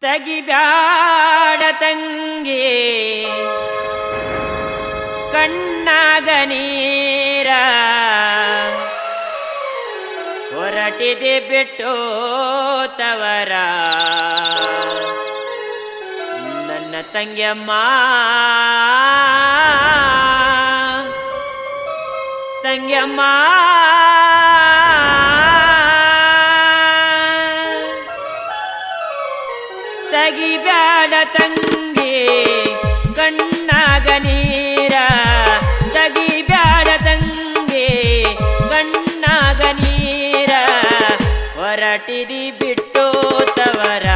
ತಗಿಬ್ಯಾಡ ತಂಗಿ. ಕಣ್ಣಾಗ ನೀರ. ಹೊರಟಿದೆ ಬಿಟ್ಟು ತವರ ನನ್ನ ತಂಗಿಯಮ್ಮ. ತಂಗ್ಯಮ್ಮ. ಕಣ್ಣಾಗ ನೀರ ತಗಿಬ್ಯಾಡ ತಂಗೆ ಕಣ್ಣಾಗ ನೀರ ಹೊರಟಿದಿ ಬಿಟ್ಟು ತವರ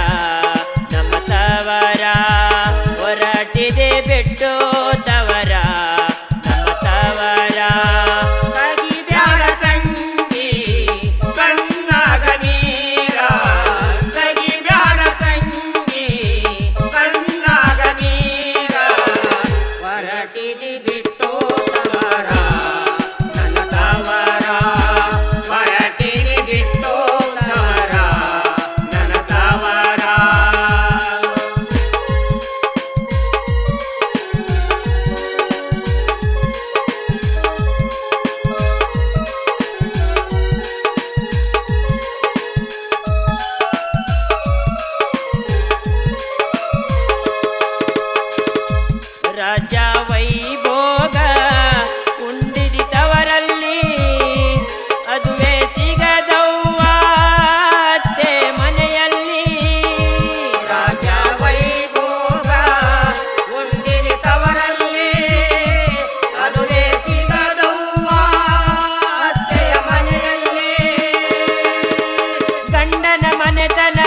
ಗಂಡನ ಮನೆತನ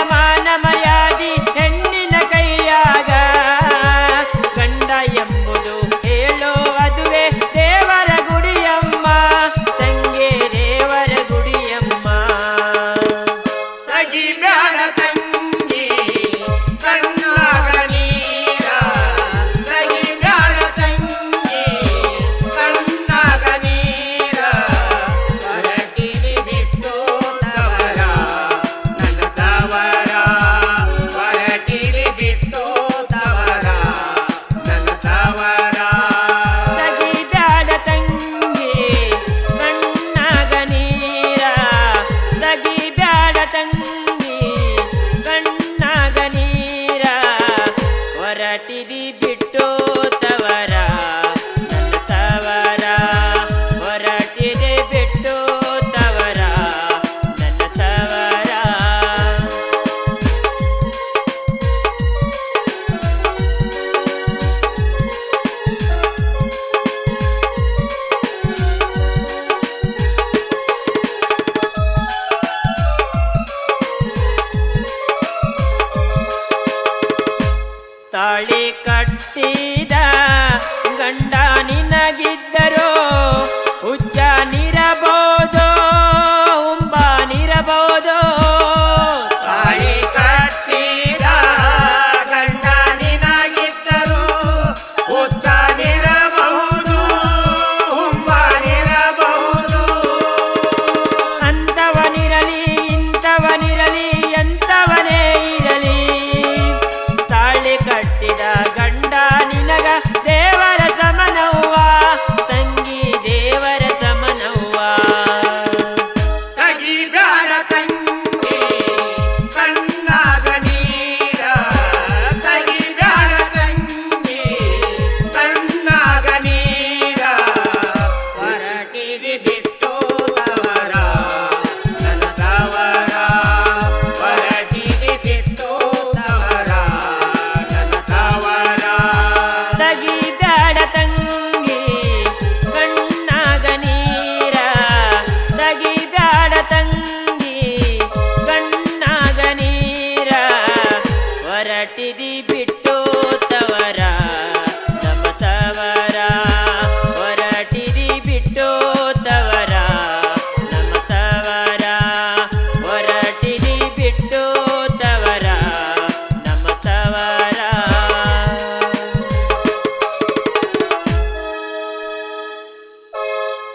like that.